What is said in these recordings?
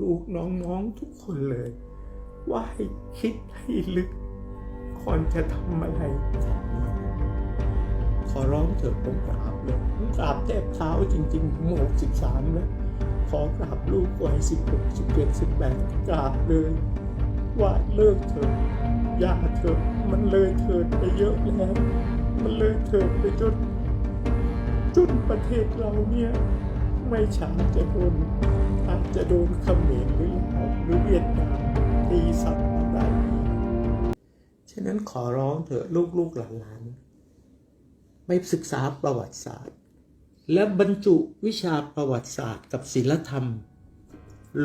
ลูกๆน้องๆทุกคนเลย ว่าให้คิดให้ลึกก่อนจะทำอะไรขอร้องเถิดผมกราบเลยผมกราบแทบเท้าจริงๆผมหกสิบสามแล้วขอกราบลูกวัยสิบหกสิบเจ็ดสิบแปดกราบเลย ว่าเลิกเถอะอย่าเถอะมันเลยเถิดไปเยอะแล้ว มันเลยเถิดไปจนจนประเทศเราเนี่ย ไม่ช้าจะโดนอาจจะโดนเขมรหรือหรือเวียดนามตีซับได้ฉะนั้นขอร้องเถอะลูกๆหลานๆไม่ศึกษาประวัติศาสตร์ และบรรจุวิชาประวัติศาสตร์กับศิลธรรม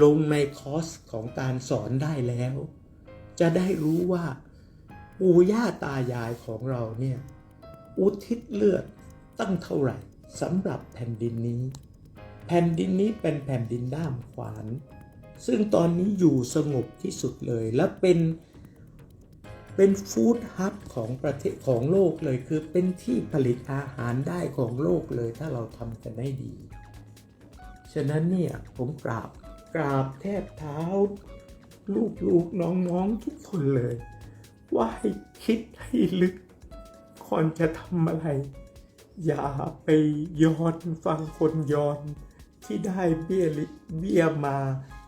ลงในคอร์สของการสอนได้แล้ว จะได้รู้ว่าปู่ย่าตายายของเราเนี่ย อุทิศเลือดตั้งเท่าไหร่สำหรับแผ่นดินนี้ แผ่นดินนี้เป็นแผ่นดินด้ามขวาน ซึ่งตอนนี้อยู่สงบที่สุดเลย และเป็นเป็นฟู้ดฮับของประเทศของโลกเลยคือเป็นที่ผลิตอาหารได้ของโลกเลยถ้าเราทำกันได้ดี ฉะนั้นเนี่ยผมกราบกราบแทบเท้า ลูกๆน้องๆทุกคนเลย ว่าให้คิดให้ลึกก่อนจะทำอะไร อย่าไปย้อนฟังคนย้อน ที่ได้เบี้ยเบี้ยมา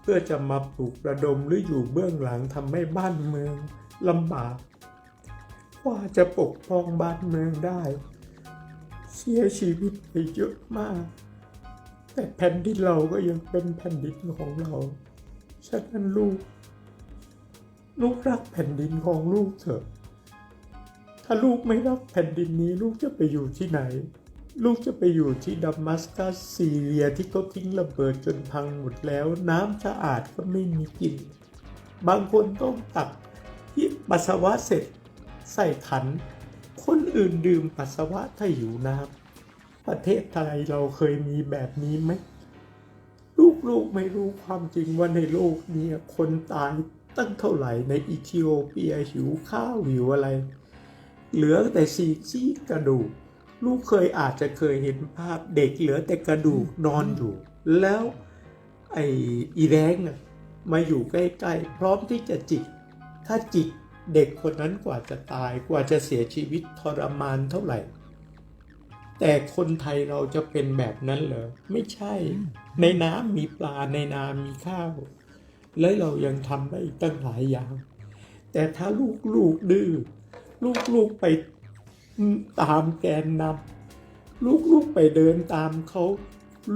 เพื่อจะมาปลุกระดมหรืออยู่เบื้องหลังทำให้บ้านเมืองลำบากกว่าจะปกป้องบ้านเมืองได้ เสียชีวิตไปเยอะมาก แต่แผ่นดินเราก็ยังเป็นแผ่นดินของเราฉะนั้นลูก ลูกรักแผ่นดินของลูกเถอะ ถ้าลูกไม่รักแผ่นดินนี้ลูกจะไปอยู่ที่ไหน ลูกจะไปอยู่ที่ดัมมัสกัสซีเรียที่เขาทิ้งระเบิดจนพังหมดแล้ว น้ำสะอาดก็ไม่มีกิน บางคนต้องตักที่ปัสสาวะเสร็จใส่ขัน คนอื่นดื่มปัสสาวะถ้าหิวน้ำประเทศไทยเราเคยมีแบบนี้ไหม ลูกๆไม่รู้ความจริงว่าในโลกนี้คนตายตั้งเท่าไหร่ในอิธิโอเปียหิวข้าวหิวอะไร เหลือแต่ซีซีกกระดูก ลูกเคยอาจจะเคยเห็นภาพเด็กเหลือแต่กระดูกนอนอยู่ แล้วไอ้อีแรงมาอยู่ใกล้ๆ พร้อมที่จะจิก ถ้าจิกเด็กคนนั้นกว่าจะตายกว่าจะเสียชีวิตทรมานเท่าไหร่ แต่คนไทยเราจะเป็นแบบนั้นเหรอ ไม่ใช่ ในน้ำมีปลาในนามีข้าว แล้วเรายังทำได้อีกตั้งหลายอย่าง แต่ถ้าลูกลูกๆดื้อลูกลูกๆไป ตามแกนนำลูกๆไปเดินตามเขา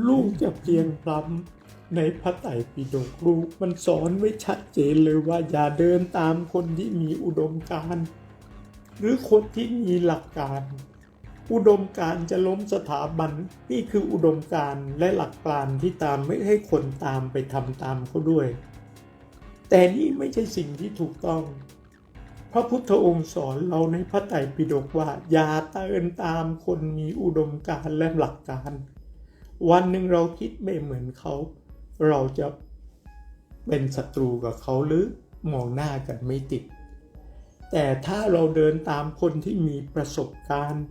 ลูกจะเพียงพล้ำในพระไตรปิฎกลูกมันสอนไว้ชัดเจนเลยว่าอย่าเดินตามคนที่มีอุดมการณ์หรือคนที่มีหลักการ อุดมการจะล้มสถาบันนี่คืออุดมการและหลักการที่ตามไม่ให้คนตามไปทำตามเขาด้วย แต่นี่ไม่ใช่สิ่งที่ถูกต้อง พระพุทธองค์สอนเราในพระไตรปิฎกว่า อย่าเดินตามคนมีอุดมการและหลักการ วันหนึ่งเราคิดไม่เหมือนเขา เราจะเป็นศัตรูกับเขาหรือมองหน้ากันไม่ติด แต่ถ้าเราเดินตามคนที่มีประสบการณ์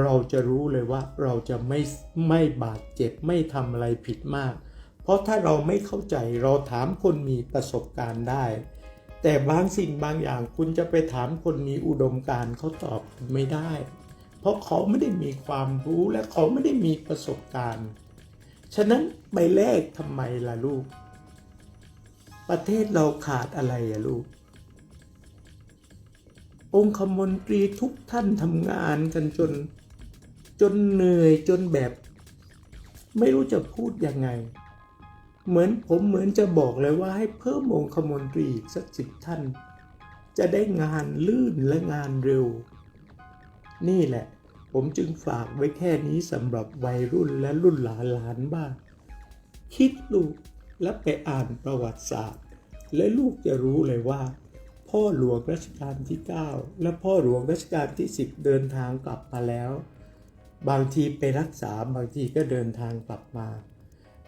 เราจะรู้เลยว่าเราจะไม่ไม่บาดเจ็บไม่ทำอะไรผิดมาก เพราะถ้าเราไม่เข้าใจเราถามคนมีประสบการณ์ได้ แต่บางสิ่งบางอย่างคุณจะไปถามคนมีอุดมการณ์เขาตอบคุณไม่ได้ เพราะเขาไม่ได้มีความรู้และเขาไม่ได้มีประสบการณ์ ฉะนั้นไปแลกทำไมล่ะลูก ประเทศเราขาดอะไรอะลูก องคมนตรีทุกท่านทำงานกันจน จนเหนื่อยจนแบบ ไม่รู้จะพูดยังไง เหมือนผมเหมือนจะบอกเลยว่าให้เพิ่มองคมนตรีอีกสักสิบท่าน จะได้งานลื่นและงานเร็ว นี่แหละ ผมจึงฝากไว้แค่นี้สำหรับวัยรุ่นและรุ่นหลานหลานๆบ้าง คิดลูกและไปอ่านประวัติศาสตร์ และลูกจะรู้เลยว่า พ่อหลวงรัชกาลที่ 9 และพ่อหลวงรัชกาลที่ 10 เดินทางกลับมาแล้ว บางทีไปรักษาบางทีก็เดินทางกลับมา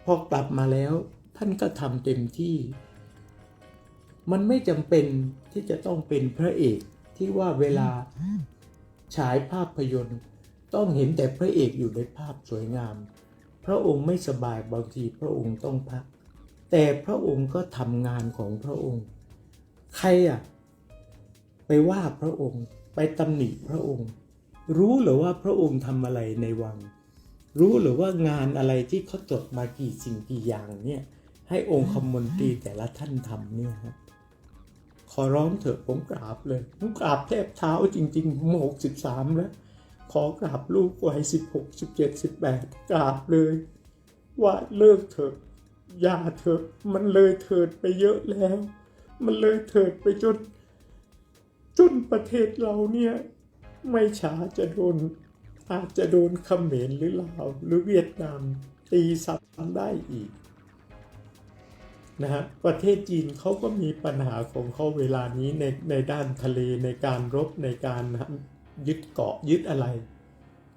พอกลับมาแล้วท่านก็ทำเต็มที่ มันไม่จำเป็นที่จะต้องเป็นพระเอกที่ว่าเวลาฉายภาพยนตร์ ต้องเห็นแต่พระเอกอยู่ในภาพสวยงาม พระองค์ไม่สบายบางทีพระองค์ต้องพัก แต่พระองค์ก็ทำงานของพระองค์ ใครอะไปว่าพระองค์ไปตำหนิพระองค์ รู้หรือว่าพระองค์ทำอะไรในวัง รู้หรือว่างานอะไรที่เขาจดมากี่สิ่งกี่อย่างเนี่ยให้องค์คมนตรีแต่ละท่านทำเนี่ยฮะขอร้องเถอะผมกราบเลยผมกราบแทบเท้าจริงๆผมหกสิบสามแล้ว ขอกราบลูกวัยสิบหกสิบเจ็ดสิบแปดกราบเลย ว่าเลิกเถอะอย่าเถอะมันเลยเถิดไปเยอะแล้ว มันเลยเถิดไปจนจนประเทศเราเนี่ย ไม่ช้าจะโดน อาจจะโดนเขมรหรือลาวหรือเวียดนามตีซ้ำได้อีกนะฮะประเทศจีนเขาก็มีปัญหาของเขาเวลานี้ในในด้านทะเลในการรบในการยึดเกาะยึดอะไร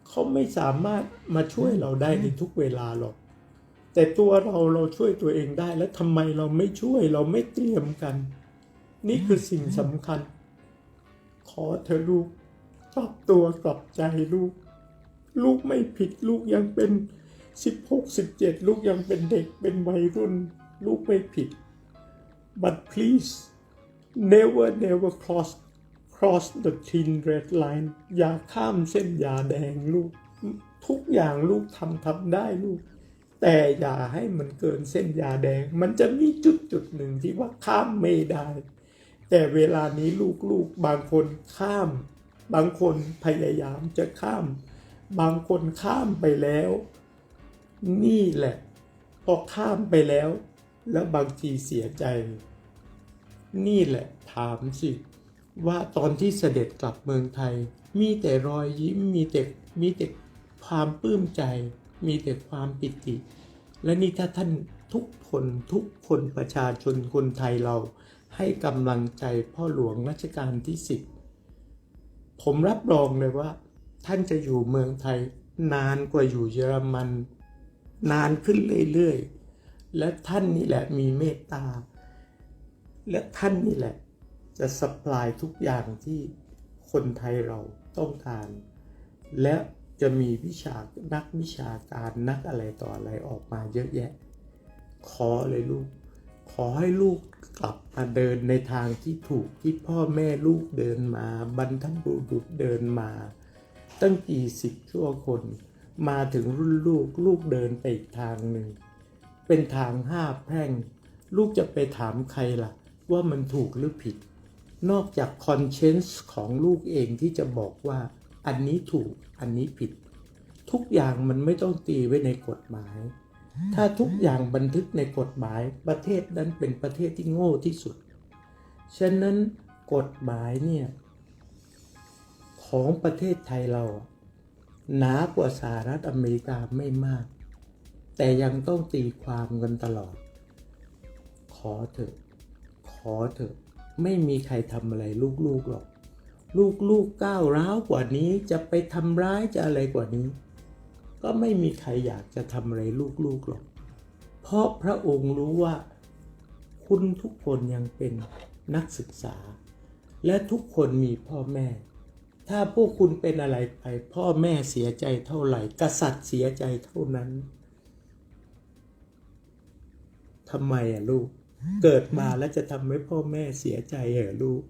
เขาไม่สามารถมาช่วยเราได้ในทุกเวลาหรอก แต่ตัวเราเราช่วยตัวเองได้แล้วทำไมเราไม่ช่วยเราไม่เตรียมกัน นี่คือสิ่งสำคัญ ขอเธอลูกกลับตัวกลับใจลูก ลูกไม่ผิดลูกยังเป็นสิบหกสิบเจ็ดลูกยังเป็นเด็กเป็นวัยรุ่น ลูกไม่ผิด but please never never cross cross the thin red line อย่าข้ามเส้นยาแดงลูก ทุกอย่างลูกทำทำได้ลูก แต่อย่าให้มันเกินเส้นยาแดง มันจะมีจุดจุดหนึ่งที่ว่าข้ามไม่ได้ แต่เวลานี้ลูกๆบางคนข้าม บางคนพยายามจะข้าม บางคนข้ามไปแล้ว นี่แหละ พอข้ามไปแล้ว แล้วบางทีเสียใจ นี่แหละถามสิว่าตอนที่เสด็จกลับเมืองไทย มีแต่รอยยิ้มมีแต่มีแต่ความปลื้มใจ มีแต่ความปิติ และนี่ถ้าท่านทุกคนทุกคนประชาชนคนไทยเราให้กำลังใจพ่อหลวงรัชกาลที่สิบผมรับรองเลยว่า ท่านจะอยู่เมืองไทยนานกว่าอยู่เยอรมัน นานขึ้นเรื่อยๆ และท่านนี่แหละมีเมตตา และท่านนี่แหละ จะสปายทุกอย่างที่คนไทยเราต้องการ และจะมีวิชานักวิชาการนักอะไรต่ออะไรออกมาเยอะแยะ ขอเลยลูก ขอให้ลูกกลับมาเดินในทางที่ถูกที่พ่อแม่ลูกเดินมา บรรทบุรุษเดินมา ตั้งกี่สิบชั่วคน มาถึงรุ่นลูกลูกเดินไปอีกทางหนึ่ง เป็นทางห้าแพร่ง ลูกจะไปถามใครล่ะ ว่ามันถูกหรือผิด นอกจากคอนเชนส์ของลูกเองที่จะบอกว่า อันนี้ถูกอันนี้ผิด ทุกอย่างมันไม่ต้องตีไว้ในกฎหมาย ถ้าทุกอย่างบันทึกในกฎหมายประเทศนั้นเป็นประเทศที่โง่ที่สุด ฉะนั้นกฎหมายเนี่ย ของประเทศไทยเราหนากว่าสหรัฐอเมริกาไม่มาก แต่ยังต้องตีความกันตลอด ขอเถอะ ขอเถอะ ไม่มีใครทำอะไรลูกๆหรอก ลูกๆก้าวร้าวกว่านี้จะไปทำร้ายจะอะไรกว่านี้ ก็ไม่มีใครอยากจะทำอะไรลูกๆหรอก เพราะพระองค์รู้ว่า คุณทุกคนยังเป็นนักศึกษา และทุกคนมีพ่อแม่ ถ้าพวกคุณเป็นอะไรไป พ่อแม่เสียใจเท่าไหร่ กษัตริย์เสียใจเท่านั้นทำไมอะลูก เกิดมาแล้วจะทำให้พ่อแม่เสียใจเหรอลูก